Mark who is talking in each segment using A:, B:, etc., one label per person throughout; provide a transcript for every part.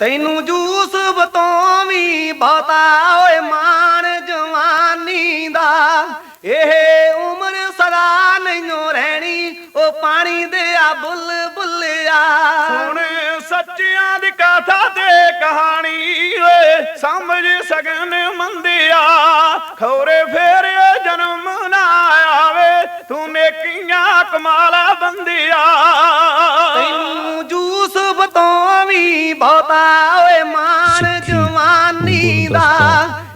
A: ਤੈਨੂੰ ਜੂਸ ਬਤੋਂ ਵੀ ਬਹੁਤਾ ਓਏ ਮਾਣ ਜਵਾਨੀ ਦਾ। ਇਹ ਉਮਰ ਸਦਾ ਨਹੀਂ ਰਹਿਣੀ, ਉਹ ਪਾਣੀ ਦੇ ਆ ਬੁੱਲ ਬੁੱਲਿਆ।
B: ਸੁਣ ਸੱਚਿਆਂ ਦੀ ਕਥਾ ਤੇ ਕਹਾਣੀ ਓਏ, ਸਮਝ ਸਗਨ ਮੰਦਿਆ। ਖੋਰੇ ਫੇਰ ਜਨਮ ਨਾ ਆਵੇ, ਤੂੰ ਨੇਕੀਆਂ ਕਮਾਲਾ ਬੰਦਿਆ।
A: ਮਾਣ ਜਵਾਨੀ ਦਾ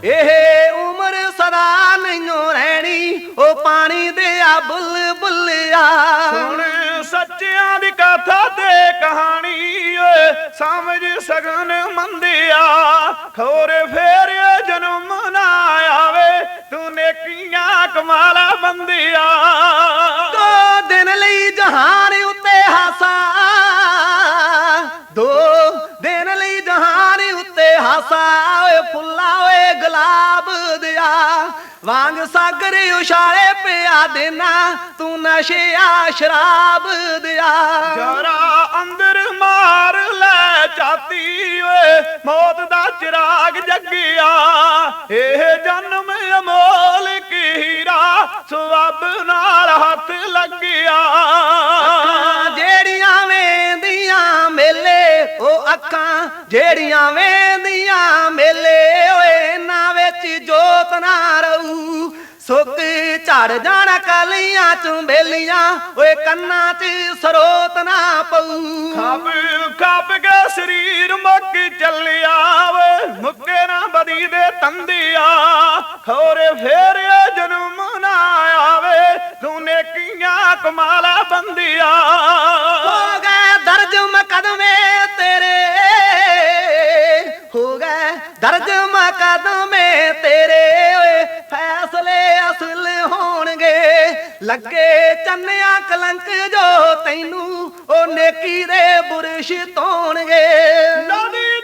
A: ਇਹ ਉਮਰ ਸਦਾ ਨਹੀਂ ਰਹਿਣੀ। ਉਹ ਪਾਣੀ ਦੇ ਆ ਬੁੱਲ ਬੁੱਲਿਆ
B: ਸੁਣ ਸੱਚਿਆਂ ਦੀ ਕਥਾ ਤੇ ਕਹਾਣੀ ਓਏ ਸਮਝ ਸਗਨ ਮੰਦਿਆ ਖੌਰੇ ਫੇਰ ਜਨਮ ਨਾ ਆਵੇ ਤੂੰ ਨੇਕੀਆਂ ਕਮਾਲਾ ਬੰਦਿਆ।
A: ਉੱਤੇ ਹਾਸਾ ਓਏ ਫੁੱਲਾ ਓਏ ਗੁਲਾਬ ਦਿਆ। ਵਾਂਗ ਸਾਗਰ ਉਛਾਲੇ ਪਿਆ ਦੇਨਾ, ਤੂੰ ਨਸ਼ਿਆ ਸ਼ਰਾਬ ਦਿਆ।
B: ਜਰਾ ਅੰਦਰ ਮਾਰ ਲੈ ਚਾਤੀ ਓਏ, ਮੌਤ ਦਾ ਚਿਰਾਗ ਜੱਗਿਆ। ਇਹ ਜਨਮ ਅਮੋਲ ਕੀ ਹੀਰਾ ਸਵੱਬ ਨਾਲ ਹੱਥ ਲੱਗਿਆ।
A: ਉਹ ਅੱਖਾਂ ਜਿਹੜੀਆਂ ਵੇਂਦੀਆਂ ਮੇਲੇ ਓਏ ਇਹਨਾਂ ਵਿੱਚ ਜੋਤ ਨਾ ਰਹੂ। ਸੁੱਕ ਝੜ ਜਾਣਾ ਕਲੀਆਂ ਚ ਬੇਲੀਆਂ ਓਏ ਕੰਨਾਂ 'ਚ ਸਰੋਤ ਨਾ ਪਊ।
B: ਖੱਬ ਖੱਬ ਕੇ ਸਰੀਰ ਮੁੱਕ ਚੱਲਿਆ ਵੇ, ਮੁੱਕੇ ਨਾ ਬਦੀ ਦੇ ਤੰਦਿਆ। ਖੋਰੇ ਫੇਰ ਜਨਮ ਨਾ ਆਵੇ, ਤੂੰ ਨੇਕੀਆਂ ਕਮਾਲਾ ਬੰਦਿਆ।
A: ਕਦਮੇ ਤੇਰੇ ਓਏ ਫੈਸਲੇ ਅਸਲ ਹੋਣਗੇ। ਲੱਗੇ ਚੰਨਿਆ ਕਲੰਕ ਜੋ ਤੈਨੂੰ, ਉਹ ਨੇਕੀ ਦੇ ਬੁਰਸ਼ ਤੋਣਗੇ।
B: ਨਦੀ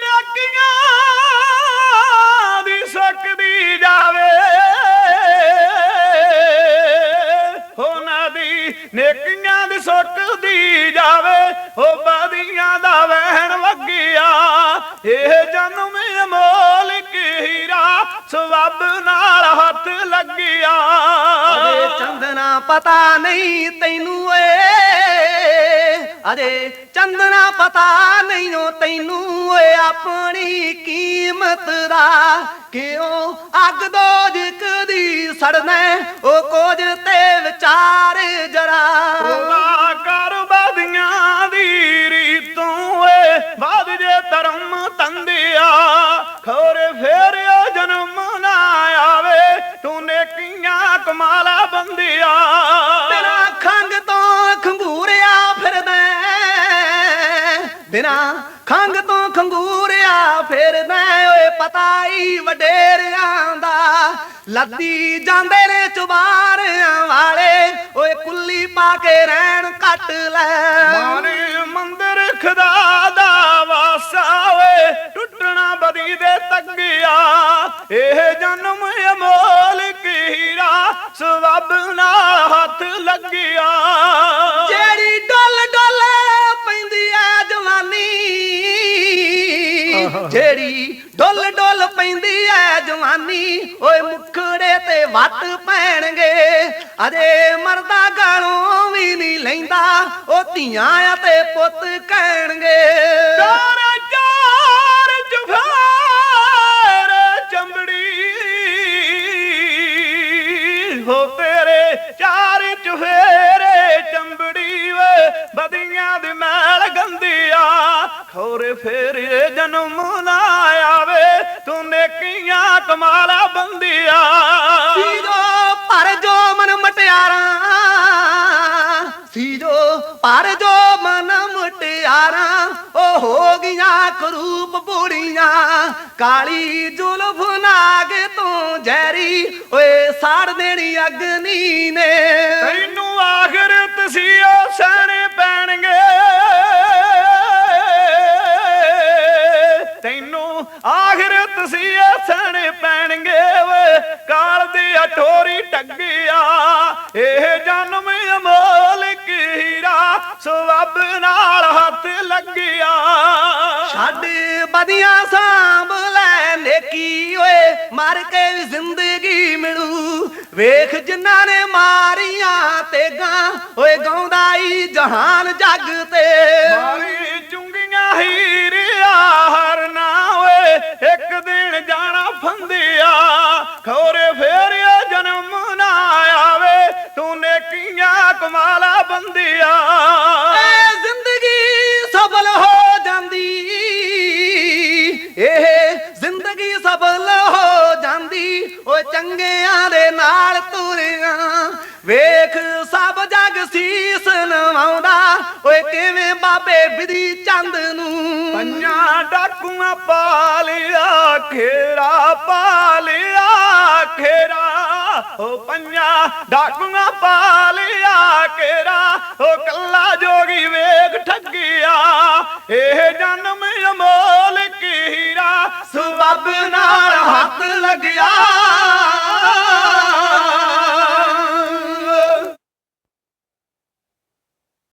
B: ਸਵੱਬ ਨਾਲ ਹੱਥ ਲੱਗਿਆ।
A: ਅਜੇ ਚੰਦਨਾ ਪਤਾ ਨਹੀਂ ਤੈਨੂੰ ਏ। ਅਰੇ ਚੰਦਨਾ ਪਤਾ ਨਹੀਂ ਓ ਤੈਨੂੰ ਓਏ ਆਪਣੀ ਕੀਮਤ ਦਾ ਕਿਉਂ ਅੱਗ ਦੋ ਜਿਕਦੀ ਸੜਨਾ। ਉਹ ਕੁਝ ਤੇ ਵਿਚਾਰ ਜਰਾ
B: ਕਮਾਲਾ ਬੰਦਿਆ।
A: ਬਿਨਾ ਖੰਗ ਤੋਂ ਖੰਗੂਰਿਆ ਫਿਰਦਾ ਬਿਨਾ ਖੰਗ ਤੋਂ ਖੰਗੂਰਿਆ ਫਿਰਦਾ ਓਏ ਪਤਾ ਹੀ ਵਡੇਰਿਆਂ ਦਾ। ਲੱਦੀ ਜਾਂਦੇ ਨੇ ਚੁਬਾਰਿਆਂ ਵਾਲੇ। ਓਏ ਕੁੱਲੀ ਪਾ ਕੇ ਰਹਿਣ ਕੱਟ ਲੈ।
B: ਮਾਨੇ ਮੰਦਰ ਖੁਦਾ ਲੱਗਿਆ।
A: ਜਿਹੜੀ ਡੁੱਲ ਡੁੱਲ ਪੈਂਦੀ ਐ ਜਵਾਨੀ ਜਿਹੜੀ ਡੁੱਲ ਡੁੱਲ ਪੈਂਦੀ ਐ ਜਵਾਨੀ ਓਏ ਮੁਖੜੇ ਤੇ ਵੱਟ ਪੈਣਗੇ। ਅਜੇ ਮਰਦਾ ਗਾਲੋਂ ਵੀ ਨਹੀਂ ਲੈਂਦਾ ਉਹ ਧੀਆਂ ਆ ਤੇ ਪੁੱਤ ਕਹਿਣਗੇ।
B: ਚਾਰ ਫੇਰ ਇਹ ਜਨਮ ਨਾ ਆਵੇ ਤੂੰ ਨੇਕੀਆਂ ਕਮਾਲਾ ਬੰਦਿਆ?
A: ਸੀ ਜੋ ਪਰ ਜੋ ਮਨ ਮਟਿਆਰਾਂ ਸੀ ਜੋ ਪਰ ਜੋ ਮਨ ਮਟਿਆਰਾਂ ਉਹ ਹੋ ਗਈਆਂ ਕਰੂਪ ਬੁੜੀਆਂ ਕਾਲੀ ਜ਼ੁਲਫ ਨਾਗ ਤੋਂ ਜ਼ਹਿਰੀ ਓਏ ਸਾੜ ਦੇਣੀ ਅਗਨੀ ਨੇ।
B: ਤੈਨੂੰ ਆਖਰਤ ਸੀ ਉਹ ਆਖਰਤ ਸੀ ਉਹ ਸਹਿਣੇ ਪੈਣਗੇ ਵੇ। ਕਾਲ ਦੀ ਅਠੋਰੀ ਟੱਗਿਆ ਇਹ ਜਨਮ ਅਮੋਲ ਕੀ ਹੀਰਾ ਸਵੱਬ ਨਾਲ ਹੱਥ ਲੱਗਿਆ।
A: ਛੱਡ ਬਦੀਆਂ ਸਾਂਭ ਲੈ ਨੇਕੀ ਓਏ ਮਰ ਕੇ ਜ਼ਿੰਦਗੀ ਮਿਲੂ। ਵੇਖ ਜਿਨ੍ਹਾਂ ਨੇ ਮਾਰੀਆਂ ਤੇਗਾਂ ਓਏ ਗਾਉਂਦਾ ਈ ਜਹਾਨ ਜੱਗ ਤੇ।
B: ਮਾਰੀ
A: ਕਿਵੇਂ ਚੰਦ ਨੂੰ।
B: ਪੰਜਾਂ ਡਾਕੂਆਂ ਪਾਲਿਆ, ਖੇਰਾ ਪਾਲਿਆ, ਖੇਰਾ। ਉਹ ਪੰਜਾਂ ਡਾਕੂਆਂ ਪਾਲਿਆ, ਖੇਰਾ। ਉਹ ਕੱਲਾ ਜੋਗੀ ਵੇਖ ਠੱਗਿਆ। ਇਹ ਜਨਮ ਅਮੋਲ ਕੀ ਹੀਰਾ
A: ਨਾਲ ਹੱਥ ਲੱਗਿਆ।